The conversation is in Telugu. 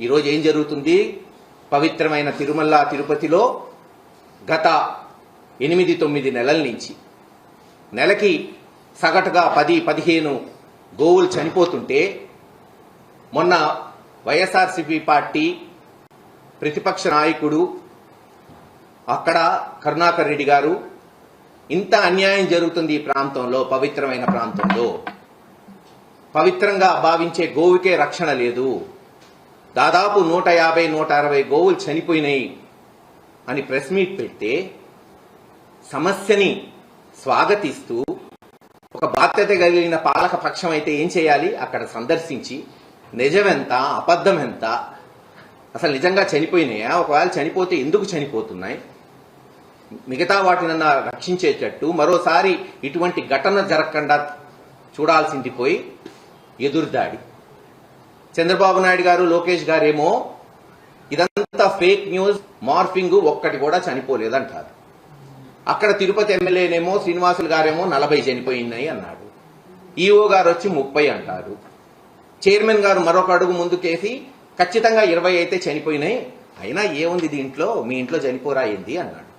ఈరోజు ఏం జరుగుతుంది? పవిత్రమైన తిరుమల తిరుపతిలో గత ఎనిమిది తొమ్మిది నెలల నుంచి నెలకి సగటుగా పది పదిహేను గోవులు చనిపోతుంటే మొన్న వైఎస్ఆర్సీపీ పార్టీ ప్రతిపక్ష నాయకుడు అక్కడ కరుణాకర్ రెడ్డి గారు ఇంత అన్యాయం జరుగుతుంది ఈ ప్రాంతంలో పవిత్రమైన ప్రాంతంలో. పవిత్రంగా భావించే గోవుకే రక్షణ లేదు. దాదాపు నూట యాభై నూట అరవై గోవులు చనిపోయినాయి అని ప్రెస్ మీట్ పెడితే సమస్యని స్వాగతిస్తూ ఒక బాధ్యత కలిగిన పాలక పక్షం అయితే ఏం చేయాలి? అక్కడ సందర్శించి నిజమెంత అబద్ధం ఎంత అసలు నిజంగా చనిపోయినాయా? ఒకవేళ చనిపోతే ఎందుకు చనిపోతున్నాయి? మిగతా వాటినన్నా రక్షించేటట్టు మరోసారి ఇటువంటి ఘటన జరగకుండా చూడాల్సింది పోయి ఎదురుదాడి. చంద్రబాబు నాయుడు గారు లోకేష్ గారేమో ఇదంతా ఫేక్ న్యూస్ మార్ఫింగ్ ఒక్కటి కూడా చనిపోలేదంటారు. అక్కడ తిరుపతి ఎమ్మెల్యేనేమో శ్రీనివాసులు గారేమో నలభై చనిపోయినాయి అన్నాడు. ఈఓ గారు వచ్చి ముప్పై అంటారు. చైర్మన్ గారు మరొక అడుగు ముందుకేసి ఖచ్చితంగా ఇరవై అయితే చనిపోయినాయి. అయినా ఏముంది దీంట్లో? మీ ఇంట్లో చనిపోరా ఏంది? అన్నాడు.